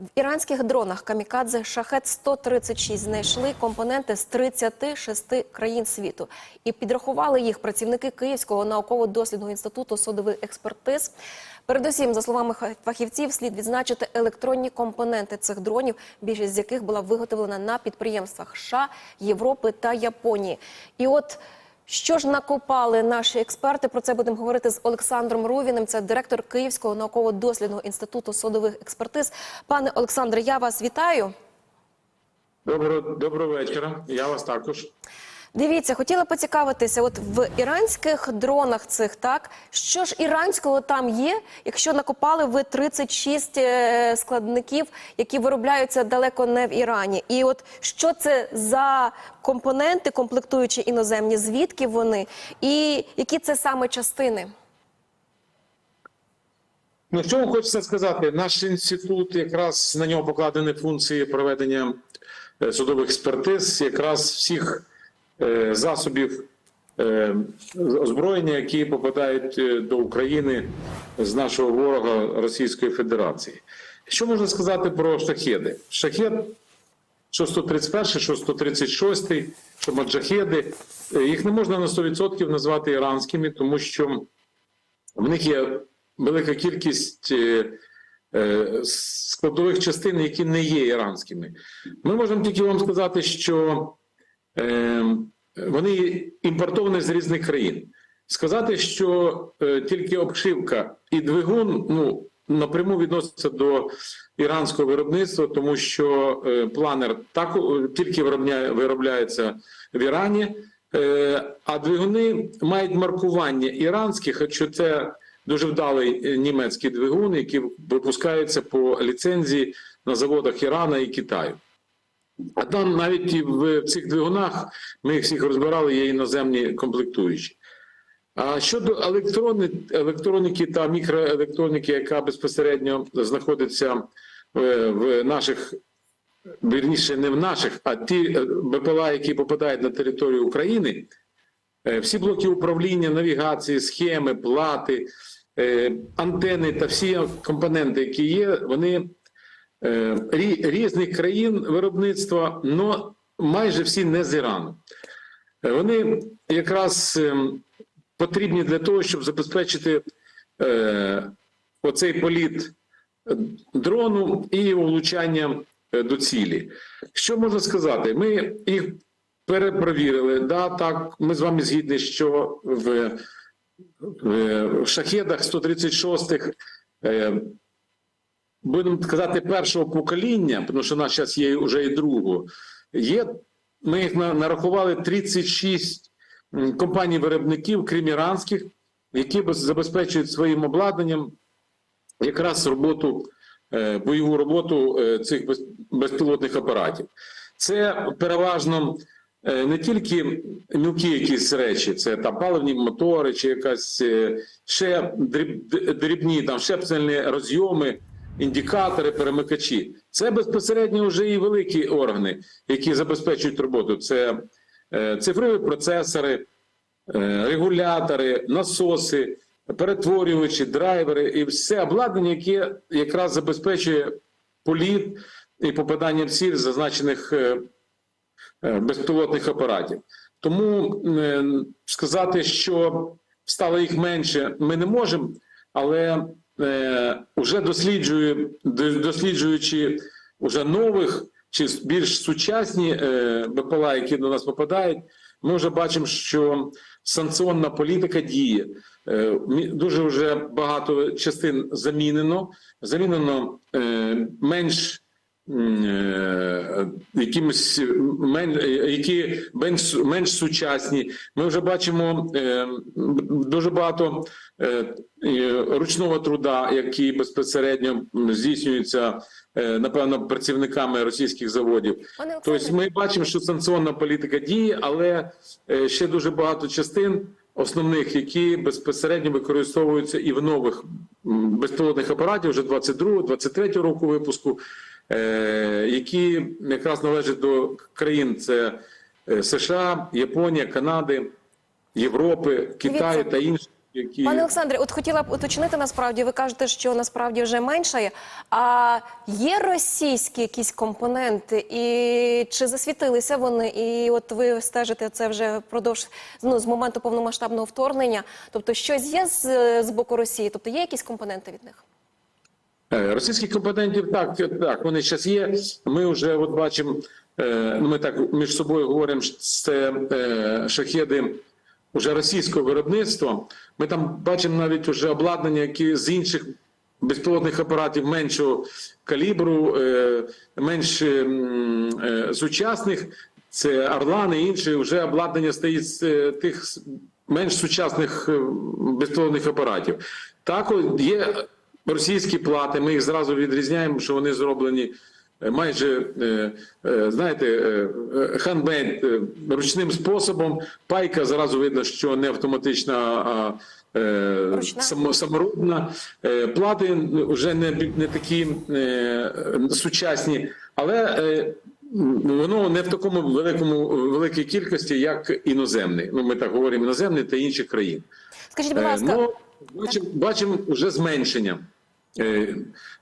В іранських дронах Камікадзе Шахет 136 знайшли компоненти з 36 країн світу і підрахували їх працівники Київського науково-дослідного інституту судових експертиз. Передусім, за словами фахівців, слід відзначити електронні компоненти цих дронів, більшість з яких була виготовлена на підприємствах США, Європи та Японії. І от що ж накопали наші експерти? Про це будемо говорити з Олександром Рувіним. Це директор Київського науково-дослідного інституту судових експертиз. Пане Олександре, я вас вітаю. Доброго, доброго вечора. Я вас також. Дивіться, хотіла поцікавитися, от в іранських дронах цих так, що ж іранського там є, якщо накопали ви 36 е, складників, які виробляються далеко не в Ірані. І от що це за компоненти, комплектуючі іноземні, звідки вони, і які це саме частини? Ну, що хочеться сказати? Наш інститут, якраз на нього покладені функції проведення е, судових експертиз, якраз всіх засобів е, озброєння, які попадають е, до України з нашого ворога Російської Федерації. Що можна сказати про шахеди? Шахед що 131, що 136, що маджахеди, е, їх не можна на 100% назвати іранськими, тому що в них є велика кількість е, е, складових частин, які не є іранськими. Ми можемо тільки вам сказати, що е, вони імпортовані з різних країн. Сказати, що е, тільки обшивка і двигун ну, напряму відносяться до іранського виробництва, тому що е, планер так е, тільки виробляє, виробляється в Ірані, а двигуни мають маркування іранське, хоча це дуже вдалий німецький двигун, який випускається по ліцензії на заводах Ірана і Китаю. А там навіть і в цих двигунах ми їх всіх розбирали, є іноземні комплектуючі. А щодо електрони, електроніки та мікроелектроніки, яка безпосередньо знаходиться в, в наших, вірніше, не в наших, а ті е, БПЛА, які попадають на територію України, е, всі блоки управління, навігації, схеми, плати, е, антени та всі компоненти, які є, вони е, різних країн виробництва, але майже всі не з Ірану. Е, Вони якраз ем, потрібні для того, щоб забезпечити е, оцей політ е, дрону і його влучання е, до цілі. Що можна сказати? Ми їх перепровірили. Да, так, ми з вами згідні, що в, в шахедах 136-х. Будемо казати, першого покоління, тому що в нас зараз є вже і другого. Є, ми їх на- нарахували 36 компаній-виробників, крім іранських, які забезпечують своїм обладнанням якраз роботу, е, бойову роботу е, цих безпілотних апаратів. Це переважно е, не тільки мілкі якісь речі, це там паливні мотори, чи якась ще дріб- дрібні там щепсельні розйоми, індикатори, перемикачі. Це безпосередньо вже і великі органи, які забезпечують роботу. Це е, цифрові процесори, е, регулятори, насоси, перетворювачі, драйвери і все обладнання, яке якраз забезпечує політ і попадання в ціль зазначених е, безпілотних апаратів. Тому сказати, що стало їх менше, ми не можемо, але вже досліджує, досліджуючи вже нових чи більш сучасні е, БПЛА, які до нас попадають, ми вже бачимо, що санкціонна політика діє. Е, Дуже вже багато частин замінено, замінено е, менш е, якимось мен, е, які менш, менш сучасні. Ми вже бачимо е, дуже багато е, е, ручного труда, який безпосередньо здійснюється, е, напевно, працівниками російських заводів. Тобто ми бачимо, що санкціонна політика діє, але е, ще дуже багато частин основних, які безпосередньо використовуються і в нових безпілотних апаратів вже 22-23 року випуску, е, які якраз належать до країн це е, США, Японія, Канади, Європи, Китаю та інших. які Пане Олександре, от хотіла б уточнити насправді. Ви кажете, що насправді вже меншає. А є російські якісь компоненти, і чи засвітилися вони? І от ви стежите це вже впродовж ну, з моменту повномасштабного вторгнення. Тобто, щось є з, з боку Росії? Тобто є якісь компоненти від них? Е, Російських компонентів так, так, вони зараз є. Ми вже от бачимо, е, ну, ми так між собою говоримо, що це е, шахеди вже російського виробництва. Ми там бачимо навіть вже обладнання, які з інших безпілотних апаратів меншого калібру, менш м, е, сучасних. Це Орлани і інші вже обладнання стоїть з тих менш сучасних безпілотних апаратів. Також є російські плати. Ми їх зразу відрізняємо, що вони зроблені е, майже, е, е, знаєте, хендмейд е, ручним способом. Пайка зразу видно, що не автоматична, а Ручна? саморобна. Плати вже не, не такі сучасні, але воно не в такому великому великій кількості, як іноземний. Ну, ми так говоримо іноземний та інших країн. Скажіть, будь ласка, Ну, бачимо, бачимо вже зменшення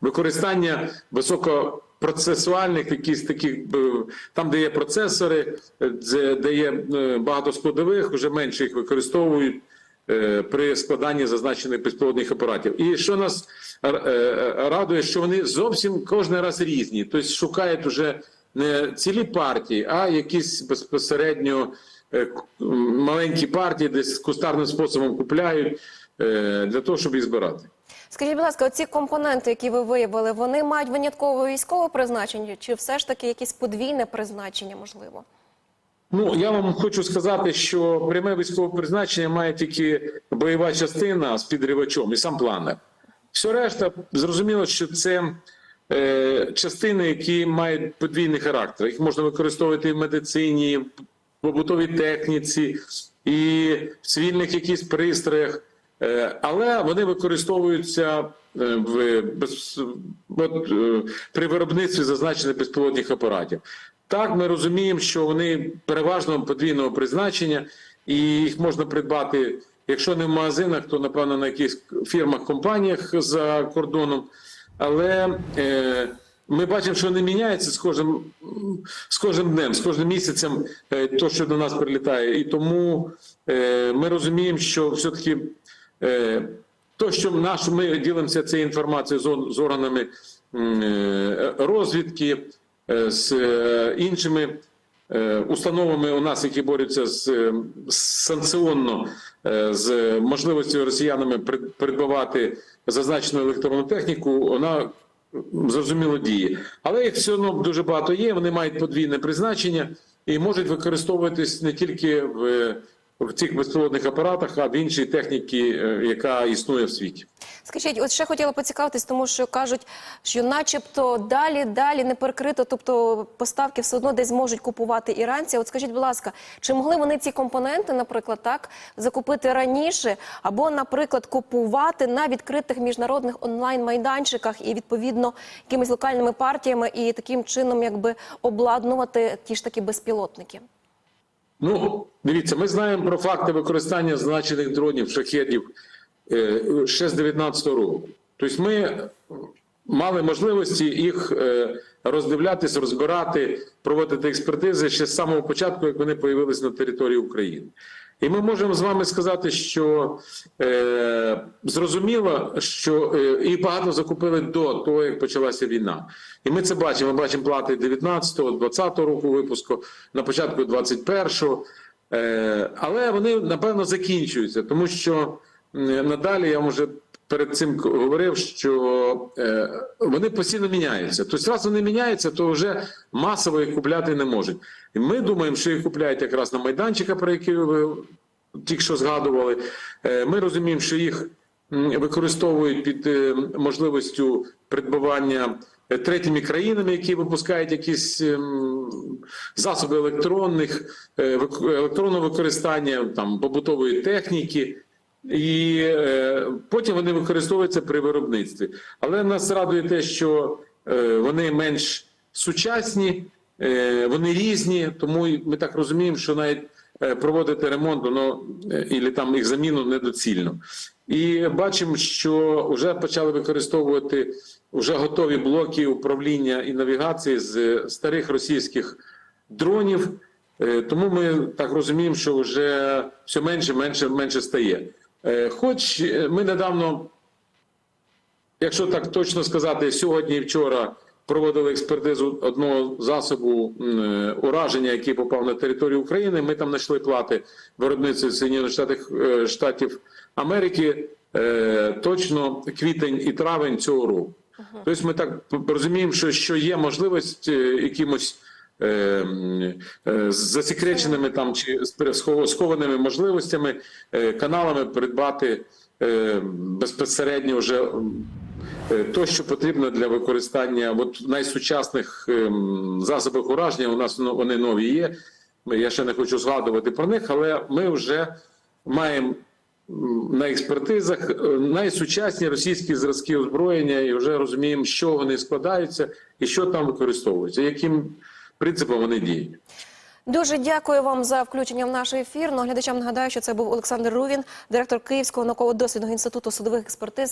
використання високопроцесуальних якісь таких, е, там, де є процесори, е, де, є е, багато складових, вже менше їх використовують е, при складанні зазначених безпілотних апаратів. І що нас е, е, радує, що вони зовсім кожен раз різні, тобто шукають вже не цілі партії, а якісь безпосередньо е, маленькі партії, десь кустарним способом купляють е, для того, щоб їх збирати. Скажіть, будь ласка, оці компоненти, які ви виявили, вони мають винятково військове призначення, чи все ж таки якесь подвійне призначення можливо? Ну я вам хочу сказати, що пряме військове призначення має тільки бойова частина з підривачом і сам планер. Все решта зрозуміло, що це е, частини, які мають подвійний характер. Їх можна використовувати в медицині, в побутовій техніці, і в цивільних якісь пристроях. Е, Але вони використовуються е, в без, от, е, при виробництві зазначених безпілотних апаратів. Так, ми розуміємо, що вони переважно подвійного призначення, і їх можна придбати, якщо не в магазинах, то напевно на якихось фірмах, компаніях за кордоном. Але е, ми бачимо, що вони міняються з кожним, з кожним днем, з кожним місяцем, е, то, що до нас прилітає. І тому е, ми розуміємо, що все-таки е, то, що наш, ми ділимося цією інформацією з, з органами е, розвідки, е, з е, іншими е, установами у нас, які борються з е, санкціонно е, з можливістю росіянами прид- придбавати зазначену електронну техніку, вона зрозуміло діє. Але їх все одно дуже багато є. Вони мають подвійне призначення і можуть використовуватись не тільки в, в цих безпілотних апаратах, а в іншій техніці, е, яка існує в світі. Скажіть, от ще хотіла поцікавитись, тому що кажуть, що начебто далі, далі не перекрито, тобто поставки все одно десь зможуть купувати іранці. От скажіть, будь ласка, чи могли вони ці компоненти, наприклад, так закупити раніше, або, наприклад, купувати на відкритих міжнародних онлайн-майданчиках і відповідно якимись локальними партіями і таким чином, якби обладнувати ті ж такі безпілотники? Ну, дивіться, ми знаємо про факти використання значених дронів, шахедів е, ще з 19-го року. Тобто ми мали можливості їх е, роздивлятись, розбирати, проводити експертизи ще з самого початку, як вони появилися на території України. І ми можемо з вами сказати, що е, зрозуміло, що е, і багато закупили до того, як почалася війна. І ми це бачимо. Ми бачимо плати 19-го, 20-го року випуску, на початку 21-го. Е, але вони напевно закінчуються, тому що е, надалі я вже перед цим говорив, що е, вони постійно міняються. Тобто, раз вони міняються, то вже масово їх купляти не можуть. І ми думаємо, що їх купляють якраз на майданчиках, про які ви тільки що згадували. Е, Ми розуміємо, що їх використовують під е, можливістю придбавання третіми країнами, які випускають якісь ем, засоби електронних, електронного використання, там побутової техніки. І е, потім вони використовуються при виробництві. Але нас радує те, що е, вони менш сучасні, е, вони різні, тому ми так розуміємо, що навіть е, проводити ремонт, воно е, і там їх заміну недоцільно. І бачимо, що вже почали використовувати вже готові блоки управління і навігації з старих російських дронів. Е, Тому ми так розуміємо, що вже все менше, менше, менше стає. Е, Хоч е, ми недавно Якщо так точно сказати, сьогодні і вчора проводили експертизу одного засобу е, ураження, який попав на територію України. Ми там знайшли плати виробництва Соєднаних Штатів, Штатів Америки точно квітень і травень цього року. Тобто ми так розуміємо, що, що є можливість якимось. Е, е, з засекреченими там чи з схованими можливостями, е, каналами придбати е, безпосередньо вже е, то, що потрібно для використання от найсучасних ем, засобів ураження. У нас вони нові є. Я ще не хочу згадувати про них, але ми вже маємо на експертизах найсучасні російські зразки озброєння і вже розуміємо, чого вони складаються і що там використовується, яким принципом вони діють. Дуже дякую вам за включення в наш ефір. Ну, глядачам нагадаю, що це був Олександр Рувін, директор Київського науково-дослідного інституту судових експертиз.